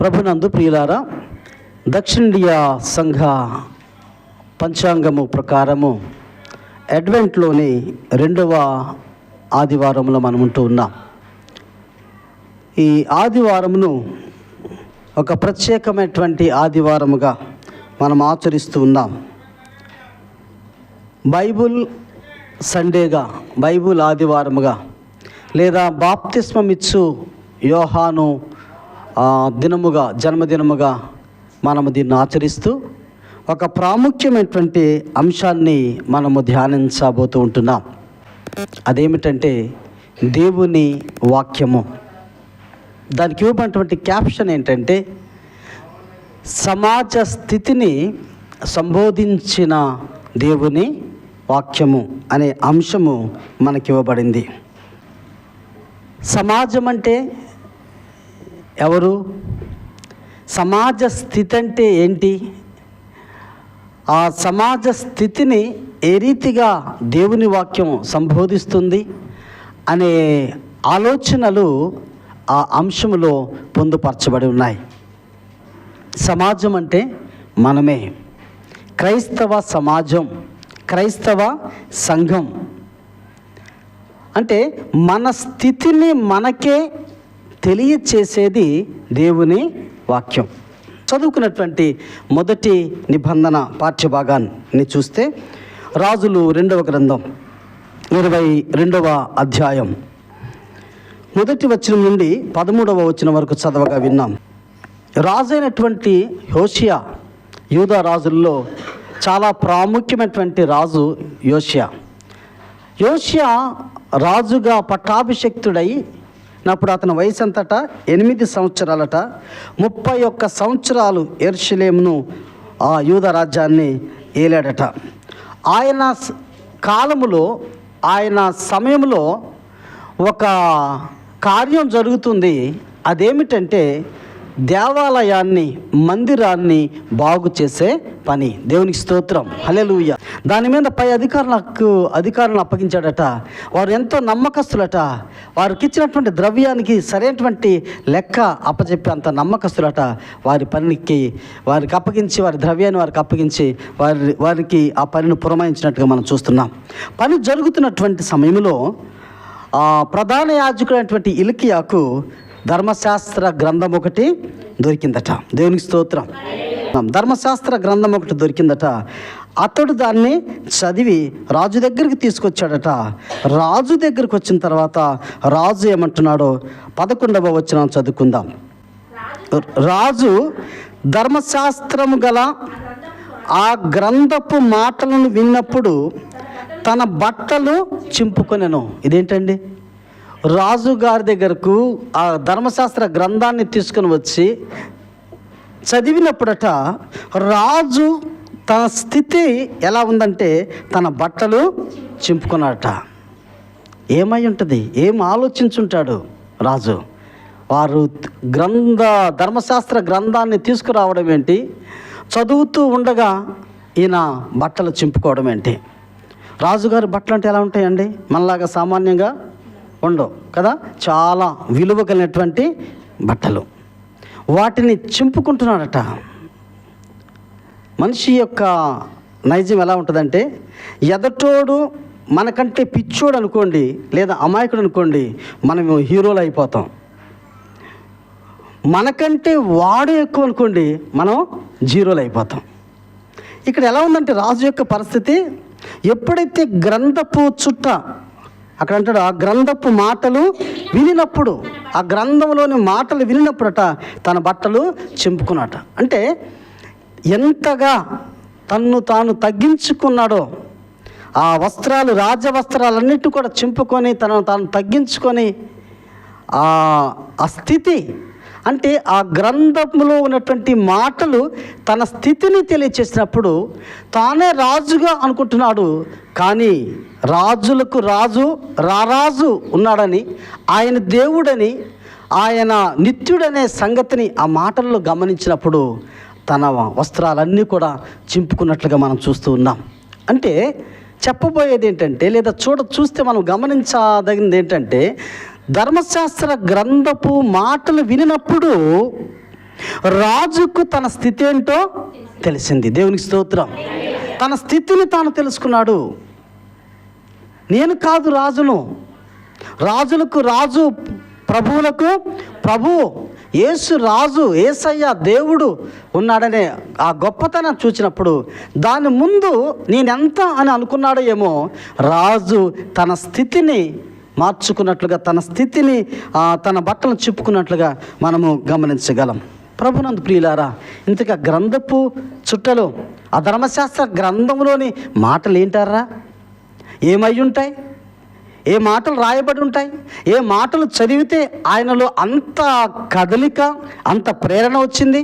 ప్రభునందు ప్రియులారా దక్షిణండియా సంఘ పంచాంగము ప్రకారము అడ్వెంట్లోని రెండవ ఆదివారంలో మనం ఉంటూ ఉన్నాం. ఈ ఆదివారమును ఒక ప్రత్యేకమైనటువంటి ఆదివారముగా మనం ఆచరిస్తూ ఉన్నాం. బైబుల్ సండేగా బైబుల్ ఆదివారముగా లేదా బాప్తిస్మమిచ్చు యోహాను దినముగా జన్మదినముగా మనము దీన్ని ఆచరిస్తూ ఒక ప్రాముఖ్యమైనటువంటి అంశాన్ని మనము ధ్యానించబోతూ ఉంటున్నాం. అదేమిటంటే దేవుని వాక్యము. దానికి ఇవ్వబడినటువంటి క్యాప్షన్ ఏంటంటే సమాజ స్థితిని సంబోధించిన దేవుని వాక్యము అనే అంశము మనకి ఇవ్వబడింది. సమాజం అంటే ఎవరు? సమాజ స్థితి అంటే ఏంటి? ఆ సమాజ స్థితిని ఏ రీతిగా దేవుని వాక్యం సంబోధిస్తుంది అనే ఆలోచనలు ఆ అంశములో పొందుపరచబడి ఉన్నాయి. సమాజం అంటే మనమే. క్రైస్తవ సమాజం క్రైస్తవ సంఘం. అంటే మన స్థితిని మనకే తెలియచేసేది దేవుని వాక్యం. చదువుకున్నటువంటి మొదటి నిబంధన పాఠ్యభాగాన్ని చూస్తే రాజులు రెండవ గ్రంథం ఇరవై రెండవ అధ్యాయం. మొదటి వచనం నుండి పదమూడవ వచనం వరకు చదవగా విన్నాం. రాజైనటువంటి యోషియా యూదా రాజుల్లో చాలా ప్రాముఖ్యమైనటువంటి రాజు యోషియా. యోషియా రాజుగా పట్టాభిషక్తుడై అప్పుడు అతని వయసు అంతటా ఎనిమిది సంవత్సరాలట. ముప్పై ఒక్క సంవత్సరాలు ఎర్షలేమును ఆ యూద రాజ్యాన్ని ఏలాడట. ఆయన కాలములో ఆయన సమయంలో ఒక కార్యం జరుగుతుంది. అదేమిటంటే దేవాలయాన్ని మందిరాన్ని బాగు చేసే పని. దేవునికి స్తోత్రం. హల్లెలూయా. దాని మీద పై అధికారులకు అధికారులను అప్పగించాడట. వారు ఎంతో నమ్మకస్తులట. వారికి ఇచ్చినటువంటి ద్రవ్యానికి సరైనటువంటి లెక్క అప్పచెప్పి అంత నమ్మకస్తులట. వారి పనికి వారికి అప్పగించి వారి ద్రవ్యాన్ని వారికి అప్పగించి వారి వారికి ఆ పనిని పురమాయించినట్టుగా మనం చూస్తున్నాం. పని జరుగుతున్నటువంటి సమయంలో ప్రధాన యాజకుడైనటువంటి ఇలికియాకు ధర్మశాస్త్ర గ్రంథం ఒకటి దొరికిందట. దేవునికి స్తోత్రం. ధర్మశాస్త్ర గ్రంథం ఒకటి దొరికిందట. అతడు దాన్ని చదివి రాజు దగ్గరికి తీసుకొచ్చాడట. రాజు దగ్గరికి వచ్చిన తర్వాత రాజు ఏమంటున్నాడో పదకొండవ వచ్చిన చదువుకుందాం. రాజు ధర్మశాస్త్రము గల ఆ గ్రంథపు మాటలను విన్నప్పుడు తన బట్టలు చింపుకొనెను. ఇదేంటండి? రాజు గారి దగ్గరకు ఆ ధర్మశాస్త్ర గ్రంథాన్ని తీసుకుని వచ్చి చదివినప్పుడట రాజు తన స్థితి ఎలా ఉందంటే తన బట్టలు చింపుకున్నాడట. ఏమై ఉంటుంది? ఏం ఆలోచించుంటాడు రాజు? వారు గ్రంథ ధర్మశాస్త్ర గ్రంథాన్ని తీసుకురావడం ఏంటి? చదువుతూ ఉండగా ఈయన బట్టలు చింపుకోవడం ఏంటి? రాజుగారి బట్టలు అంటే ఎలా ఉంటాయండి? మనలాగా సామాన్యంగా ఉండవు కదా? చాలా విలువ కలిగినటువంటి బట్టలు. వాటిని చింపుకుంటున్నాడట. మనిషి యొక్క నైజం ఎలా ఉంటుందంటే ఎదటోడు మనకంటే పిచ్చోడు అనుకోండి లేదా అమాయకుడు అనుకోండి మనం హీరోలు అయిపోతాం. మనకంటే వాడు ఎక్కువ అనుకోండి మనం జీరోలు అయిపోతాం. ఇక్కడ ఎలా ఉందంటే రాజు యొక్క పరిస్థితి ఎప్పుడైతే గ్రంథపు చుట్ట అక్కడ అంటాడు ఆ గ్రంథపు మాటలు వినినప్పుడు ఆ గ్రంథంలోని మాటలు వినినప్పుడట తన బట్టలు చింపుకున్నట. అంటే ఎంతగా తన్ను తాను తగ్గించుకున్నాడో ఆ వస్త్రాలు రాజవస్త్రాలన్నిటి కూడా చింపుకొని తనను తాను తగ్గించుకొని ఆ ఆ స్థితి అంటే ఆ గ్రంథంలో ఉన్నటువంటి మాటలు తన స్థితిని తెలియచేసినప్పుడు తానే రాజుగా అనుకుంటున్నాడు కానీ రాజులకు రాజు రారాజు ఉన్నాడని ఆయన దేవుడని ఆయన నిత్యుడనే సంగతిని ఆ మాటల్లో గమనించినప్పుడు తన వస్త్రాలన్నీ కూడా చింపుకున్నట్లుగా మనం చూస్తూ ఉన్నాం. అంటే చెప్పబోయేది ఏంటంటే లేదా చూడ చూస్తే మనం గమనించదగినది ఏంటంటే ధర్మశాస్త్ర గ్రంథపు మాటలు వినినప్పుడు రాజుకు తన స్థితి ఏంటో తెలిసింది. దేవునికి స్తోత్రం. తన స్థితిని తాను తెలుసుకున్నాడు. నేను కాదు రాజును. రాజులకు రాజు ప్రభువులకు ప్రభు యేసు రాజు ఏసయ్య దేవుడు ఉన్నాడనే ఆ గొప్పతనం చూసినప్పుడు దాని ముందు నేనెంత అని అనుకున్నాడో ఏమో రాజు తన స్థితిని మార్చుకున్నట్లుగా తన స్థితిని తన బట్టలు చెప్పుకున్నట్లుగా మనము గమనించగలం. ప్రభునందు ప్రియులారా ఇంతగా గ్రంథపు చుట్టలు ఆ ధర్మశాస్త్ర గ్రంథంలోని మాటలు ఏంటారా ఏమై ఉంటాయి ఏ మాటలు రాయబడి ఉంటాయి? ఏ మాటలు చదివితే ఆయనలో అంత కదలిక అంత ప్రేరణ వచ్చింది?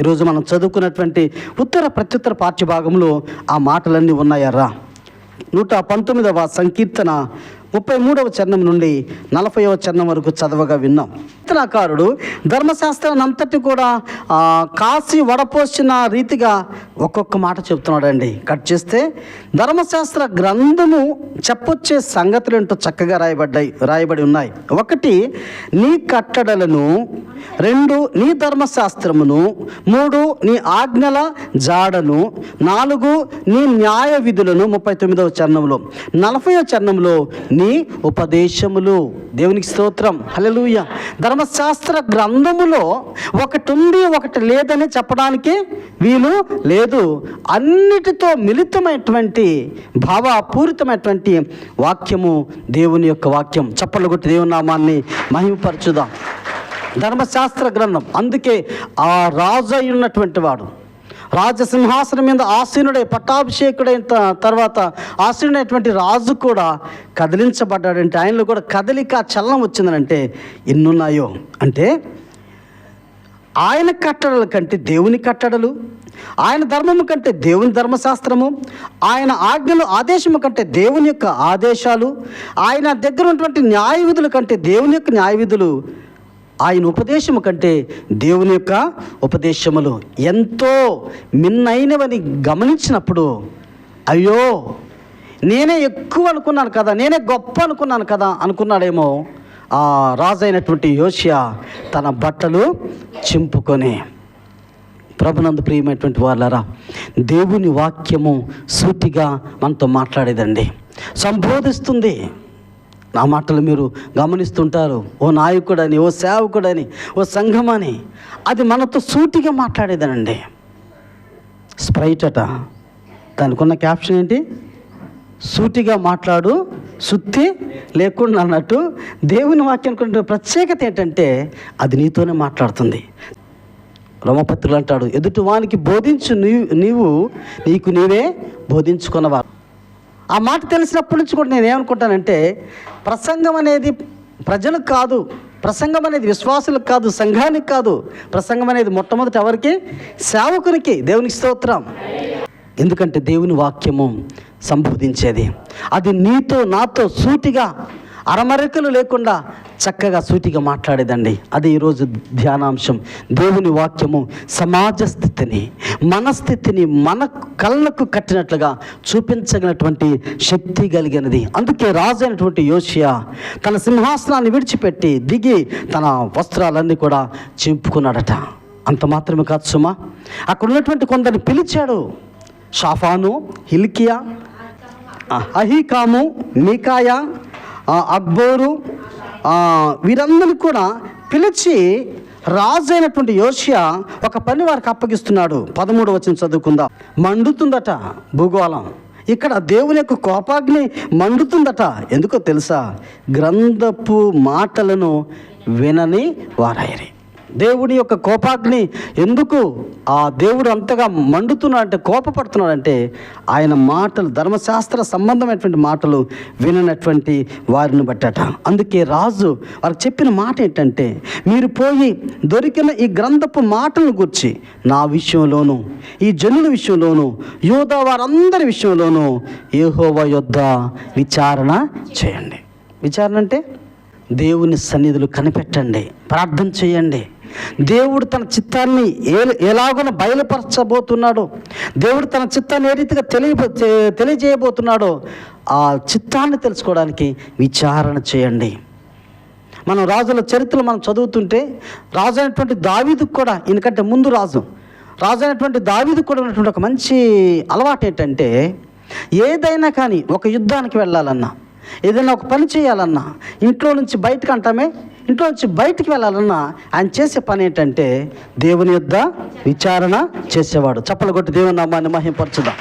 ఈరోజు మనం చదువుకున్నటువంటి ఉత్తర ప్రత్యుత్తర పాఠ్యభాగంలో ఆ మాటలన్నీ ఉన్నాయర్రా నూట పంతొమ్మిదవ సంకీర్తన ముప్పై మూడవ చరణం నుండి నలభైవ చరణం వరకు చదవగా విన్నాం. కీర్తనకారుడు ధర్మశాస్త్రాన్ని అంతటి కూడా కాసి వడపోసిన రీతిగా ఒక్కొక్క మాట చెప్తున్నాడండి. కట్ చేస్తే ధర్మశాస్త్ర గ్రంథము చెప్పొచ్చే సంగతులు ఏంటో చక్కగా రాయబడ్డాయి రాయబడి ఉన్నాయి. ఒకటి నీ కట్టడలను రెండు నీ ధర్మశాస్త్రమును మూడు నీ ఆజ్ఞల జాడను నాలుగు నీ న్యాయ విధులను ముప్పై తొమ్మిదవ చరణంలో. నలభైవ చరణంలో నీ ఉపదేశములు. దేవునికి స్తోత్రం. హలలుయ ధర్మశాస్త్ర గ్రంథములో ఒకటి ఉంది ఒకటి లేదని చెప్పడానికి వీలు లేదు. అన్నిటితో మిళితమైనటువంటి భావపూరితమైనటువంటి వాక్యము దేవుని యొక్క వాక్యం. చప్పలు కొట్టి దేవుని నామాన్ని మహిమపరచుదాం. ధర్మశాస్త్ర గ్రంథం. అందుకే ఆ రాజు అయినటువంటి వాడు రాజసింహాసనం మీద ఆసీనుడై పట్టాభిషేకుడైన తర్వాత ఆసీనుడైనటువంటి రాజు కూడా కదిలించబడ్డాడంటే ఆయనలో కూడా కదలిక చలనం వచ్చిందనంటే ఎన్నున్నాయో అంటే ఆయన కట్టడల కంటే దేవుని కట్టడలు ఆయన ధర్మము కంటే దేవుని ధర్మశాస్త్రము ఆయన ఆజ్ఞలు ఆదేశము కంటే దేవుని యొక్క ఆదేశాలు ఆయన దగ్గర ఉన్నటువంటి న్యాయవిధుల కంటే దేవుని యొక్క న్యాయ విధులు ఆయన ఉపదేశము కంటే దేవుని యొక్క ఉపదేశములు ఎంతో మిన్నైనవని గమనించినప్పుడు అయ్యో నేనే ఎక్కువ అనుకున్నాను కదా నేనే గొప్ప అనుకున్నాను కదా అనుకున్నాడేమో ఆ రాజైనటువంటి యోషియా తన బట్టలు చింపుకొని. ప్రభునందు ప్రియమైనటువంటి వాళ్ళరా దేవుని వాక్యము సూటిగా మనతో మాట్లాడేదండి. సంబోధిస్తుంది. నా మాటలు మీరు గమనిస్తుంటారు. ఓ నాయకుడని ఓ సేవకుడని ఓ సంఘమని. అది మనతో సూటిగా మాట్లాడేదనండి. స్ప్రైట్ అట దానికి ఉన్న క్యాప్షన్ ఏంటి? సూటిగా మాట్లాడు సుత్తి లేకుండా అన్నట్టు దేవుని వాక్యానికి ప్రత్యేకత ఏంటంటే అది నీతోనే మాట్లాడుతుంది. రమపత్రులు అంటాడు ఎదుటి వానికి బోధించు నీవు నీవు నీకు నీవే బోధించుకున్నవారు. ఆ మాట తెలిసినప్పటి నుంచి కూడా నేను ఏమనుకుంటానంటే ప్రసంగం అనేది ప్రజలకు కాదు ప్రసంగం అనేది విశ్వాసులకు కాదు సంఘానికి కాదు ప్రసంగం అనేది మొట్టమొదటి ఎవరికి? సేవకునికి. దేవునికి స్తోత్రం. ఎందుకంటే దేవుని వాక్యము సంబోధించేది. అది నీతో నాతో సూటిగా అరమరికలు లేకుండా చక్కగా సూటిగా మాట్లాడేదండి. అది ఈరోజు ధ్యానాంశం. దేవుని వాక్యము సమాజ స్థితిని మన స్థితిని మన కళ్ళకు కట్టినట్లుగా చూపించగలిగినటువంటి శక్తి కలిగినది. అందుకే రాజు అయినటువంటి యోషియా తన సింహాసనాన్ని విడిచిపెట్టి దిగి తన వస్త్రాలన్నీ కూడా చింపుకున్నాడట. అంత మాత్రమే కాదు సుమా అక్కడ ఉన్నటువంటి కొందరిని పిలిచాడు. షాఫాను హిల్కియా అహీకాము మీకాయా అక్బోరు ఆ, కూడా పిలిచి రాజు అయినటువంటి యోషియా ఒక పని వారికి అప్పగిస్తున్నాడు. పదమూడు వచ్చిన చదువుకుందాం. మండుతుందట భూగోళం. ఇక్కడ దేవుని యొక్క కోపాగ్ని మండుతుందట. ఎందుకో తెలుసా? గ్రంథపు మాటలను వినని వారాయరే దేవుడి యొక్క కోపాగ్ని ఎందుకు ఆ దేవుడు అంతగా మండుతున్నాడు అంటే కోపపడుతున్నాడంటే ఆయన మాటలు ధర్మశాస్త్ర సంబంధమైనటువంటి మాటలు విననటువంటి వారిని బట్టట. అందుకే రాజు వారికి చెప్పిన మాట ఏంటంటే మీరు పోయి దొరికిన ఈ గ్రంథపు మాటలను గుర్చి నా విషయంలోను ఈ జనుల విషయంలోను యోధా వారందరి విషయంలోనూ ఏహోవ యొద్ద విచారణ చేయండి. విచారణ అంటే దేవుని సన్నిధులు కనిపెట్టండి ప్రార్థన చేయండి. దేవుడు తన చిత్తాన్ని ఏ ఎలాగో బయలుపరచబోతున్నాడో దేవుడు తన చిత్తాన్ని ఏ రీతిగా తెలియ తెలియజేయబోతున్నాడో ఆ చిత్తాన్ని తెలుసుకోవడానికి విచారణ చేయండి. మనం రాజుల చరిత్రలు మనం చదువుతుంటే రాజు అయినటువంటి దావీదుకు కూడా ఎందుకంటే ముందు రాజు. రాజు అయినటువంటి దావీదుకు కూడా ఉన్నటువంటి ఒక మంచి అలవాటు ఏంటంటే ఏదైనా కానీ ఒక యుద్ధానికి వెళ్ళాలన్నా ఏదైనా ఒక పని చేయాలన్నా ఇంట్లో నుంచి బయటకు అంటామే ఇంట్లో నుంచి బయటికి వెళ్ళాలన్నా ఆయన చేసే పని ఏంటంటే దేవుని యొద్ద విచారణ చేసేవాడు. చప్పలు కొట్టి దేవుని నామాన్ని మహింపరచుదాం.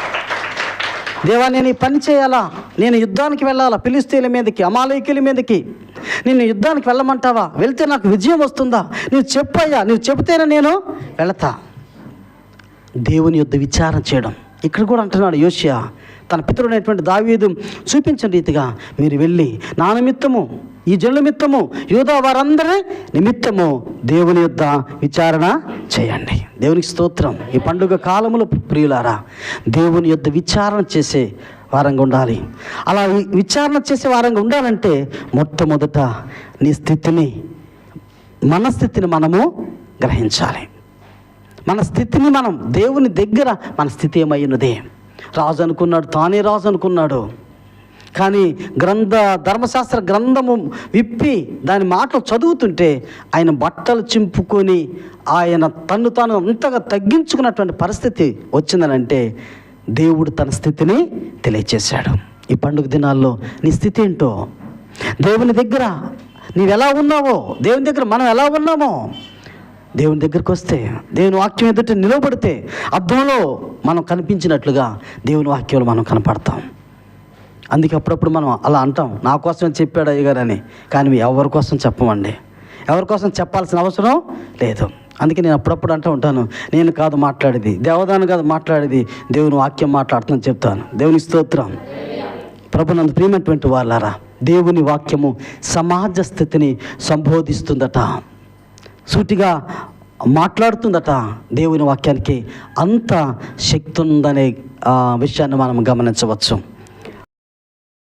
దేవా నేను ఈ పని చేయాలా? నేను యుద్ధానికి వెళ్ళాలా? పిలిస్తీల మీదకి అమాలయకుల మీదకి? నేను యుద్ధానికి వెళ్ళమంటావా? వెళ్తే నాకు విజయం వస్తుందా? నువ్వు చెప్పయ్యా నువ్వు చెబితేనే నేను వెళతా. దేవుని యుద్ధ విచారణ చేయడం. ఇక్కడ కూడా అంటున్నాడు యోషియా. తన పితరుడైనటువంటి దావీదు చూపించిన రీతిగా మీరు వెళ్ళి నా నిమిత్తము ఈ జనుల నిమిత్తము యూదా వారందరి నిమిత్తము దేవుని యొక్క విచారణ చేయండి. దేవునికి స్తోత్రం. ఈ పండుగ కాలములో ప్రియులారా దేవుని యుద్ధ విచారణ చేసే వారంగా ఉండాలి. అలా విచారణ చేసే వారంగా ఉండాలంటే మొట్టమొదట నీ స్థితిని మన స్థితిని మనము గ్రహించాలి. మన స్థితిని మనం దేవుని దగ్గర మన స్థితి ఏమైనది రాజు అనుకున్నాడు తానే రాజు అనుకున్నాడు. కానీ గ్రంథ ధర్మశాస్త్ర గ్రంథము విప్పి దాని మాటలు చదువుతుంటే ఆయన బట్టలు చింపుకొని ఆయన తన్ను తాను అంతగా తగ్గించుకున్నటువంటి పరిస్థితి వచ్చిందనంటే దేవుడు తన స్థితిని తెలియచేశాడు. ఈ పండుగ దినాల్లో నీ స్థితి ఏంటో? దేవుని దగ్గర నీవెలా ఉన్నావో? దేవుని దగ్గర మనం ఎలా ఉన్నామో? దేవుని దగ్గరికి వస్తే దేవుని వాక్యం ఎదుట నిలబడితే అర్థంలో మనం కనిపించినట్లుగా దేవుని వాక్యంలో మనం కనపడతాం. అందుకే అప్పుడప్పుడు మనం అలా అంటాం నా కోసమే చెప్పాడు అయ్యగారు అని కానీ ఎవరి కోసం చెప్పమండి? ఎవరి కోసం చెప్పాల్సిన అవసరం లేదు. అందుకే నేను అప్పుడప్పుడు అంటూ ఉంటాను నేను కాదు మాట్లాడేది దేవదాను కాదు మాట్లాడేది దేవుని వాక్యం మాట్లాడుతుందని చెప్తాను. దేవుని స్తోత్రం. ప్రభునందు ప్రియమైనటువంటి వాళ్ళారా దేవుని వాక్యము సమాజ స్థితిని సంబోధిస్తుందట. సూటిగా మాట్లాడుతుందట దేవుని వాక్యానికి అంత శక్తి ఉందనే విషయాన్ని మనం గమనించవచ్చు.